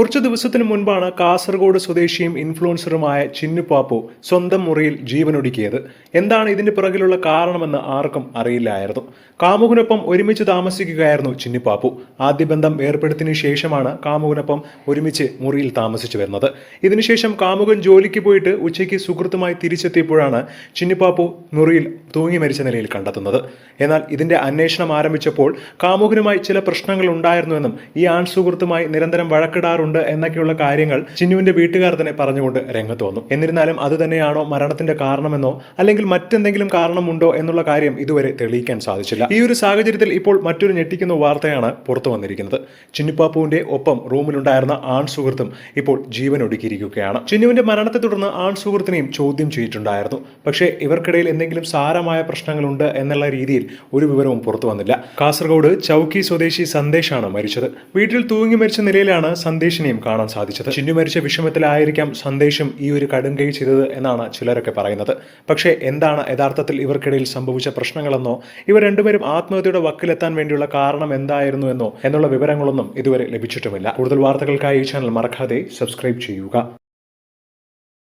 കുറച്ചു ദിവസത്തിന് മുൻപാണ് കാസർഗോഡ് സ്വദേശിയും ഇൻഫ്ലുവൻസറുമായ ചിന്നുപാപ്പു സ്വന്തം മുറിയിൽ ജീവനൊടുക്കിയത്. എന്താണ് ഇതിന്റെ പിറകിലുള്ള കാരണമെന്ന് ആർക്കും അറിയില്ലായിരുന്നു. കാമുകനൊപ്പം ഒരുമിച്ച് താമസിക്കുകയായിരുന്നു ചിന്നുപാപ്പു ആദ്യ ബന്ധം ഏർപ്പെടുത്തിന് ശേഷമാണ് കാമുകനൊപ്പം ഒരുമിച്ച് മുറിയിൽ താമസിച്ചു വരുന്നത്. ഇതിനുശേഷം കാമുകൻ ജോലിക്ക് പോയിട്ട് ഉച്ചയ്ക്ക് സുഹൃത്തുമായി തിരിച്ചെത്തിയപ്പോഴാണ് ചിന്നുപാപ്പു മുറിയിൽ തൂങ്ങി മരിച്ച നിലയിൽ കണ്ടെത്തുന്നത്. എന്നാൽ ഇതിന്റെ അന്വേഷണം ആരംഭിച്ചപ്പോൾ കാമുകനുമായി ചില പ്രശ്നങ്ങൾ ഉണ്ടായിരുന്നുവെന്നും ഈ ആൺ സുഹൃത്തുമായി നിരന്തരം വഴക്കിടാറുണ്ട് എന്നൊക്കെയുള്ള കാര്യങ്ങൾ ചിന്നുവിന്റെ വീട്ടുകാർ തന്നെ പറഞ്ഞുകൊണ്ട് രംഗത്ത് വന്നു. എന്നിരുന്നാലും അത് തന്നെയാണോ മരണത്തിന്റെ കാരണമെന്നോ അല്ലെങ്കിൽ മറ്റെന്തെങ്കിലും കാരണമുണ്ടോ എന്നുള്ള കാര്യം ഇതുവരെ തെളിയിക്കാൻ സാധിച്ചില്ല. ഈ ഒരു സാഹചര്യത്തിൽ ഇപ്പോൾ മറ്റൊരു ഞെട്ടിക്കുന്ന വാർത്തയാണ് പുറത്തു വന്നിരിക്കുന്നത്. ചിന്നുപ്പാപ്പുവിന്റെ ഒപ്പം റൂമിലുണ്ടായിരുന്ന ആൺ സുഹൃത്തും ഇപ്പോൾ ജീവൻ ഒടുക്കിയിരിക്കുകയാണ് ചിന്നുവിന്റെ മരണത്തെ തുടർന്ന് ആൺ സുഹൃത്തിനെയും ചോദ്യം ചെയ്തിട്ടുണ്ടായിരുന്നു. പക്ഷേ ഇവർക്കിടയിൽ എന്തെങ്കിലും സാരമായ പ്രശ്നങ്ങളുണ്ട് എന്നുള്ള രീതിയിൽ ഒരു വിവരവും പുറത്തു വന്നില്ല. കാസർഗോഡ് ചൌക്കി സ്വദേശി സന്ദേശാണ് മരിച്ചത്. വീട്ടിൽ തൂങ്ങി മരിച്ച നിലയിലാണ് സന്ദേശിനെയും കാണാൻ സാധിച്ചത്. ചിന്നു മരിച്ച വിഷമത്തിലായിരിക്കാം സന്ദേശം ഈ ഒരു കടും കടുങ്കൈ ചെയ്തത് എന്നാണ് ചിലരൊക്കെ പറയുന്നത്. പക്ഷേ എന്താണ് യഥാർത്ഥത്തിൽ ഇവർക്കിടയിൽ സംഭവിച്ച പ്രശ്നങ്ങളെന്നോ ഇവർ രണ്ടുപേരും ആത്മഹത്യയുടെ വക്കിലെത്താൻ വേണ്ടിയുള്ള കാരണം എന്തായിരുന്നു എന്നോ എന്നുള്ള വിവരങ്ങളൊന്നും ഇതുവരെ ലഭിച്ചിട്ടുമില്ല. കൂടുതൽ വാർത്തകൾക്കായി ഈ ചാനൽ മറക്കാതെ സബ്സ്ക്രൈബ് ചെയ്യുക.